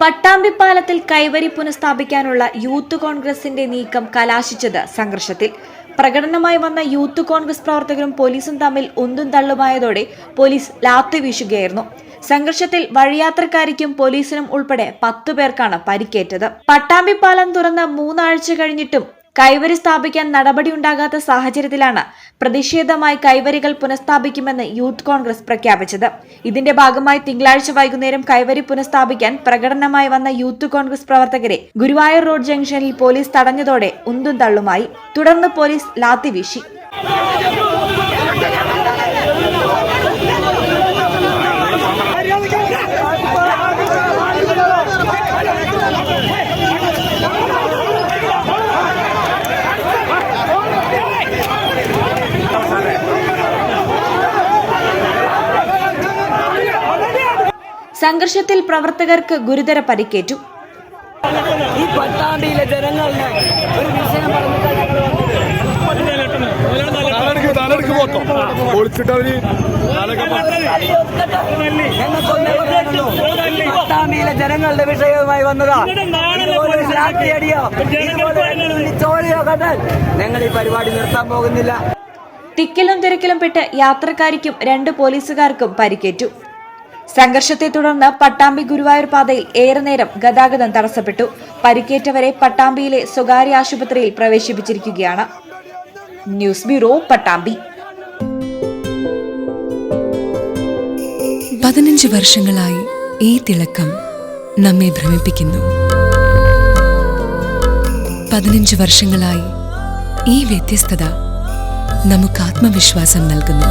പട്ടാമ്പിപ്പാലത്തിൽ കൈവരി പുനഃസ്ഥാപിക്കാനുള്ള youth കോൺഗ്രസിന്റെ നീക്കം കലാശിച്ചത് സംഘർഷത്തിൽ. പ്രകടനമായി വന്ന യൂത്ത് കോൺഗ്രസ് പ്രവർത്തകരും പോലീസും തമ്മിൽ ഒന്നും തള്ളുമായതോടെ പോലീസ് ലാത്തി വീശുകയായിരുന്നു. സംഘർഷത്തിൽ വഴിയാത്രക്കാരിക്കും പോലീസിനും ഉൾപ്പെടെ പത്തു പേർക്കാണ് പരിക്കേറ്റത്. പട്ടാമ്പിപ്പാലം തുറന്ന് മൂന്നാഴ്ച കഴിഞ്ഞിട്ടും കൈവരി സ്ഥാപിക്കാൻ നടപടിയുണ്ടാകാത്ത സാഹചര്യത്തിലാണ് പ്രതിഷേധമായി കൈവരികൾ പുനഃസ്ഥാപിക്കുമെന്ന് യൂത്ത് കോൺഗ്രസ് പ്രഖ്യാപിച്ചത്. ഇതിന്റെ ഭാഗമായി തിങ്കളാഴ്ച വൈകുന്നേരം കൈവരി പുനഃസ്ഥാപിക്കാൻ പ്രകടനമായി വന്ന യൂത്ത് കോൺഗ്രസ് പ്രവർത്തകരെ ഗുരുവായൂർ റോഡ് ജംഗ്ഷനിൽ പോലീസ് തടഞ്ഞതോടെ ഉന്തും തള്ളുമായി. തുടർന്ന് പോലീസ് ലാത്തി വീശി. സംഘർഷത്തിൽ പ്രവർത്തകർക്ക് ഗുരുതര പരിക്കേറ്റു. ഈ പട്ടാമ്പിയിലെ ജനങ്ങളുടെ ഒരു വിഷയം ജനങ്ങളുടെ വിഷയവുമായി വന്നതാ. കണ്ടാൽ ഞങ്ങൾ ഈ പരിപാടി നിർത്താൻ പോകുന്നില്ല. തിക്കിലും തിരക്കിലും പെട്ട് യാത്രക്കാരിക്കും രണ്ട് പോലീസുകാർക്കും പരിക്കേറ്റു. സംഘർഷത്തെ തുടർന്ന് പട്ടാമ്പി ഗുരുവായൂർ പാതയിൽ ഏറെ നേരം ഗതാഗതം തടസ്സപ്പെട്ടു. പരിക്കേറ്റവരെ പട്ടാമ്പിയിലെ സ്വകാര്യ ആശുപത്രിയിൽ പ്രവേശിപ്പിച്ചിരിക്കുകയാണ്. News bureau Pattambi. പതിനഞ്ച് വർഷങ്ങളായി ഈ തിളക്കം നമ്മെ ഭ്രമിപ്പിക്കുന്നു. പതിനഞ്ച് വർഷങ്ങളായി ഈ വ്യത്യസ്തത നമുക്ക് ആത്മവിശ്വാസം നൽകുന്നു.